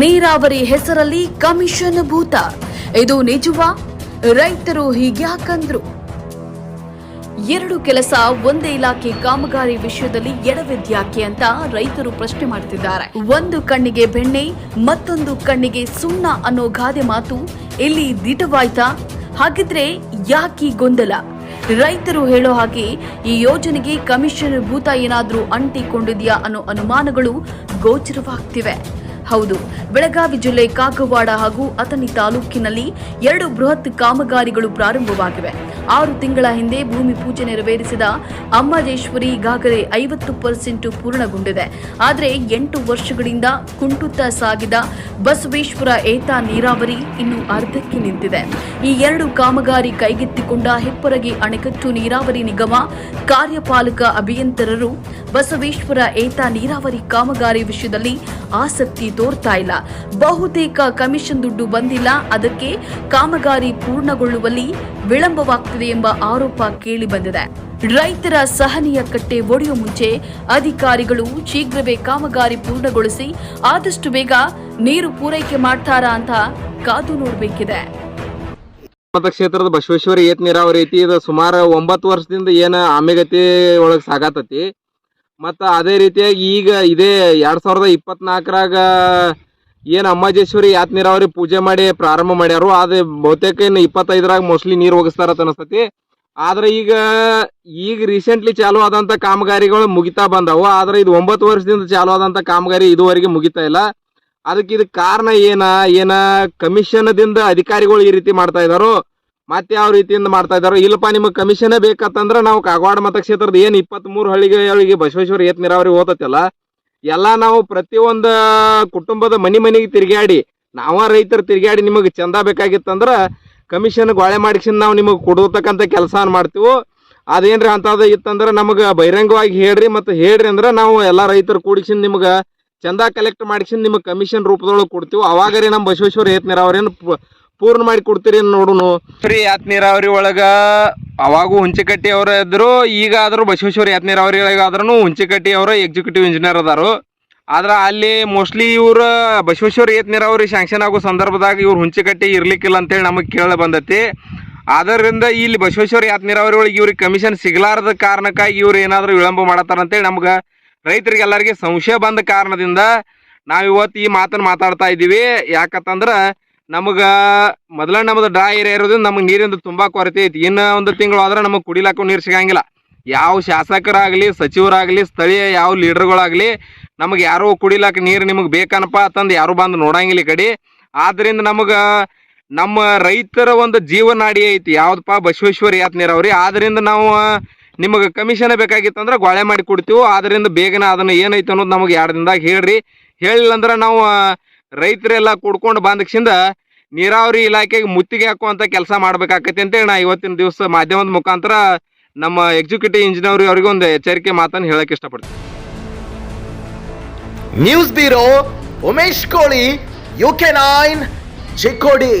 ನೀರಾವರಿ ಹೆಸರಲ್ಲಿ ಕಮಿಷನ್ ಭೂತ. ಇದು ನಿಜವಾ? ರೈತರು ಹೀಗ್ಯಾಕಂದ್ರು? ಎರಡು ಕೆಲಸ, ಒಂದೇ ಇಲಾಖೆ ಕಾಮಗಾರಿ ವಿಷಯದಲ್ಲಿ ಎಡವಿದ್ಯಾಕೆ ಅಂತ ರೈತರು ಪ್ರಶ್ನೆ ಮಾಡ್ತಿದ್ದಾರೆ. ಒಂದು ಕಣ್ಣಿಗೆ ಬೆಣ್ಣೆ, ಮತ್ತೊಂದು ಕಣ್ಣಿಗೆ ಸುಣ್ಣ ಅನ್ನೋ ಗಾದೆ ಮಾತು ಇಲ್ಲಿ ದಿಟವಾಯ್ತಾ? ಹಾಗಿದ್ರೆ ಯಾಕಿ ಗೊಂದಲ? ರೈತರು ಹೇಳೋ ಹಾಗೆ, ಈ ಯೋಜನೆಗೆ ಕಮಿಷನ್ ಭೂತ ಏನಾದ್ರೂ ಅಂಟಿಕೊಂಡಿದೆಯಾ ಅನ್ನೋ ಅನುಮಾನಗಳು ಗೋಚರವಾಗ್ತಿವೆ. ಹೌದು. ಬೆಳಗಾವಿ ಜಿಲ್ಲೆ ಕಾಗವಾಡ ಹಾಗೂ ಅಥಣಿ ತಾಲೂಕಿನಲ್ಲಿ ಎರಡು ಬೃಹತ್ ಕಾಮಗಾರಿಗಳು ಪ್ರಾರಂಭವಾಗಿವೆ. ಆರು ತಿಂಗಳ ಹಿಂದೆ ಭೂಮಿ ಪೂಜೆ ನೆರವೇರಿಸಿದ ಅಮ್ಮಜೇಶ್ವರಿ ಈಗಾಗಲೇ ಐವತ್ತು ಪರ್ಸೆಂಟ್ ಪೂರ್ಣಗೊಂಡಿದೆ. ಆದರೆ ಎಂಟು ವರ್ಷಗಳಿಂದ ಕುಂಟುತ್ತಾ ಸಾಗಿದ ಬಸವೇಶ್ವರ ಏತ ನೀರಾವರಿ ಇನ್ನು ಅರ್ಧಕ್ಕೆ ನಿಂತಿದೆ. ಈ ಎರಡು ಕಾಮಗಾರಿ ಕೈಗೆತ್ತಿಕೊಂಡ ಹೆಪ್ಪರಗಿ ಅಣೆಕಟ್ಟು ನೀರಾವರಿ ನಿಗಮ ಕಾರ್ಯಪಾಲಕ ಅಭಿಯಂತರರು ಬಸವೇಶ್ವರ ಏತ ನೀರಾವರಿ ಕಾಮಗಾರಿ ವಿಷಯದಲ್ಲಿ ಆಸಕ್ತಿ ತೋರ್ತಾ ಇಲ್ಲ. ಬಹುತೇಕ ಕಮಿಷನ್ ದುಡ್ಡು ಬಂದಿಲ್ಲ. ಅದಕ್ಕೆ ಕಾಮಗಾರಿ ಪೂರ್ಣಗೊಳ್ಳುವಲ್ಲಿ ವಿಳಂಬವಾಗ್ತಿದೆ ಎಂಬ ಆರೋಪ ಕೇಳಿ ಬಂದಿದೆ. ರೈತರ ಸಹನೀಯ ಕಟ್ಟೆ ಒಡೆಯುವ ಮುಂಚೆ ಅಧಿಕಾರಿಗಳು ಶೀಘ್ರವೇ ಕಾಮಗಾರಿ ಪೂರ್ಣಗೊಳಿಸಿ ಆದಷ್ಟು ಬೇಗ ನೀರು ಪೂರೈಕೆ ಮಾಡ್ತಾರಾ ಅಂತ ಕಾದು ನೋಡಬೇಕಿದೆ. ಕ್ಷೇತ್ರದ ಬಸವೇಶ್ವರ ಏತ್ ನೀರಾವರಿ ಐತಿ ಇದು ಸುಮಾರು ಒಂಬತ್ತು ವರ್ಷದಿಂದ ಏನ ಆಮೆಗತಿ ಒಳಗ್ ಸಾಗಾತತಿ. ಮತ್ತ ಅದೇ ರೀತಿಯಾಗಿ ಈಗ ಇದೇ ಎರಡ್ ಸಾವಿರದ ಇಪ್ಪತ್ನಾಲ್ಕರಾಗ ಏನ್ ಅಮ್ಮಾಜೇಶ್ವರಿ ಯಾತ್ ನೀರಾವರಿ ಪೂಜೆ ಮಾಡಿ ಪ್ರಾರಂಭ ಮಾಡ್ಯಾರು. ಅದು ಬಹುತೇಕ ಇನ್ನು ಇಪ್ಪತ್ತೈದರಾಗ ಮೋಸ್ಟ್ಲಿ ನೀರು ಹೋಗಿಸ್ತಾರ ಅನಿಸ್ತತಿ. ಆದ್ರೆ ಈಗ ಈಗ ರೀಸೆಂಟ್ಲಿ ಚಾಲು ಆದಂತ ಕಾಮಗಾರಿಗಳು ಮುಗಿತಾ ಬಂದವು. ಆದ್ರೆ ಇದು ಒಂಬತ್ತು ವರ್ಷದಿಂದ ಚಾಲು ಆದಂತ ಕಾಮಗಾರಿ ಇದುವರೆಗೆ ಮುಗಿತಾ ಇಲ್ಲ. ಅದಕ್ಕೆ ಇದು ಕಾರಣ ಏನ ಏನ ಕಮಿಷನ್ದಿಂದ ಅಧಿಕಾರಿಗಳು ಈ ರೀತಿ ಮಾಡ್ತಾ ಇದ್ದಾರೋ ಮತ್ತೆ ಯಾವ ರೀತಿಯಿಂದ ಮಾಡ್ತಾ ಇದಾರೋ, ಇಲ್ಲಪ್ಪ ನಿಮಗೆ ಕಮಿಷನ್ ಬೇಕಂತಂದ್ರೆ ನಾವು ಕಾಗವಾಡ ಮತಕ್ಷೇತ್ರದ ಏನು ಇಪ್ಪತ್ತ್ ಮೂರು ಹಳ್ಳಿಗಳಿಗೆ ಬಸವೇಶ್ವರ ಏತ್ ನೀರಾವರಿ ಹೋತತಿಲ್ಲ ಎಲ್ಲಾ ನಾವು ಪ್ರತಿಯೊಂದು ಕುಟುಂಬದ ಮನಿ ಮನಿಗೆ ತಿರುಗಾಡಿ ನಾವ ರೈತರು ತಿರುಗಾಡಿ ನಿಮಗೆ ಚಂದ ಬೇಕಾಗಿತ್ತಂದ್ರೆ ಕಮಿಷನ್ ಗೋಳೆ ಮಾಡಿಸಿಂದ ನಾವು ನಿಮಗೆ ಕೊಡತಕ್ಕಂಥ ಕೆಲಸ ಮಾಡ್ತೀವಿ, ಅದೇನ್ರಿ ಅಂತದ ಇತ್ತಂದ್ರೆ ನಮಗೆ ಬಹಿರಂಗವಾಗಿ ಹೇಳ್ರಿ ಮತ್ತು ಹೇಳ್ರಿ ಅಂದ್ರೆ ನಾವು ಎಲ್ಲಾ ರೈತರು ಕೂಡಿಸಿಂದ ನಿಮ್ಗೆ ಚಂದ ಕಲೆಕ್ಟ್ ಮಾಡಿಸಿಂದ ನಿಮಗೆ ಕಮಿಷನ್ ರೂಪದೊಳಗೆ ಕೊಡ್ತೀವಿ ಅವಾಗರಿ ನಮ್ಮ ಬಸವೇಶ್ವರ ಏತ್ ಅವ್ರೇನು ಪೂರ್ಣ ಮಾಡಿ ಕೊಡ್ತೀರಿ ನೋಡುನು. ಫ್ರೀ ಯಾತ್ ನೀರಾವರಿ ಒಳಗ ಅವಾಗೂ ಹುಂಚಿಕಟ್ಟಿ ಅವರ ಇದ್ರು ಈಗ ಆದ್ರೂ ಬಸವೇಶ್ವರ ಯಾತ್ ನೀರಾವರಿ ಒಳಗಾದ್ರೂ ಹುಂಚಿಕಟ್ಟಿ ಅವರ ಎಕ್ಸಿಕ್ಯೂಟಿವ್ ಇಂಜಿನಿಯರ್ ಅದಾರು. ಆದ್ರ ಅಲ್ಲಿ ಮೋಸ್ಟ್ಲಿ ಇವ್ರ ಬಸವೇಶ್ವರ ಏತ್ ನೀರಾವರಿ ಶಾಂಕ್ಷನ್ ಆಗೋ ಸಂದರ್ಭದಾಗ ಇವ್ರು ಹುಂಚಿಕಟ್ಟಿ ಇರ್ಲಿಕ್ಕಿಲ್ಲ ಅಂತೇಳಿ ನಮಗೆ ಕೇಳ ಬಂದತಿ. ಅದರಿಂದ ಇಲ್ಲಿ ಬಸವೇಶ್ವರ ಯಾತ್ ನೀರಾವರಿ ಒಳಗೆ ಇವ್ರಿಗೆ ಕಮಿಷನ್ ಸಿಗಲಾರದ ಕಾರಣಕ್ಕಾಗಿ ಇವ್ರು ಏನಾದ್ರು ವಿಳಂಬ ಮಾಡತ್ತಾರ ಅಂತೇಳಿ ನಮ್ಗೆ ರೈತರಿಗೆ ಎಲ್ಲರಿಗೆ ಸಂಶಯ ಬಂದ ಕಾರಣದಿಂದ ನಾವು ಇವತ್ತು ಈ ಮಾತನ್ನು ಮಾತಾಡ್ತಾ ಇದ್ದೀವಿ ಯಾಕಂತಂದ್ರ ನಮಗ ಮೊದಲ ನಮ್ದು ಡ್ರಾ ಏರಿಯಾ ಇರೋದ್ರಿಂದ ನಮಗೆ ನೀರಿಂದ ತುಂಬಾ ಕೊರತೆ ಐತಿ. ಇನ್ನ ಒಂದು ತಿಂಗಳು ಆದ್ರೆ ನಮಗೆ ಕುಡಿಲಾಕ ನೀರು ಸಿಗಂಗಿಲ್ಲ. ಯಾವ ಶಾಸಕರಾಗಲಿ, ಸಚಿವರಾಗಲಿ, ಸ್ಥಳೀಯ ಯಾವ ಲೀಡರ್ಗಳಾಗಲಿ ನಮಗೆ ಯಾರು ಕುಡಿಲಾಕ ನೀರು ನಿಮಗೆ ಬೇಕನಪ್ಪ ಅಂತಂದು ಯಾರು ಬಂದು ನೋಡಂಗಿಲ್ಲ ಈ ಕಡೆ. ಆದ್ರಿಂದ ನಮಗ ನಮ್ಮ ರೈತರ ಒಂದು ಜೀವನಾಡಿ ಐತಿ. ಯಾವ್ದಪ್ಪ ಬಸವೇಶ್ವರ ಯಾತ್ ನೀರಾವರಿ ಆದ್ರಿಂದ ನಾವು ನಿಮಗೆ ಕಮಿಷನ್ ಬೇಕಾಗಿತ್ತಂದ್ರೆ ಗೊಳೆ ಮಾಡಿ ಕೊಡ್ತೀವಿ. ಆದ್ರಿಂದ ಬೇಗನೆ ಅದನ್ನ ಏನೈತೆ ಅನ್ನೋದು ನಮಗೆ ಎರಡು ದಿನದಾಗ ಹೇಳ್ರಿ. ಹೇಳಿಲ್ಲ ಅಂದ್ರೆ ನಾವು ರೈತರೆಲ್ಲ ಕುಡ್ಕೊಂಡು ಬಂದಕ್ಷಿಂದ ನೀರಾವರಿ ಇಲಾಖೆಗೆ ಮುತ್ತಿಗೆ ಹಾಕುವಂತ ಕೆಲಸ ಮಾಡ್ಬೇಕಾಕತಿ ಅಂತೇಳಿ ನಾ ಇವತ್ತಿನ ದಿವಸ ಮಾಧ್ಯಮದ ಮುಖಾಂತರ ನಮ್ಮ ಎಕ್ಸಿಕ್ಯೂಟಿವ್ ಇಂಜಿನಿಯರ್ ಅವರಿಗೆ ಒಂದು ಎಚ್ಚರಿಕೆ ಮಾತನ್ನು ಹೇಳಕ್ ಇಷ್ಟಪಡ್ತೀನಿ. ನ್ಯೂಸ್ ಬ್ಯೂರೋ ಉಮೇಶ್ ಕೋಳಿ ಯು ಕೆ ನೈನ್ ಚಿಕ್ಕೋಡಿ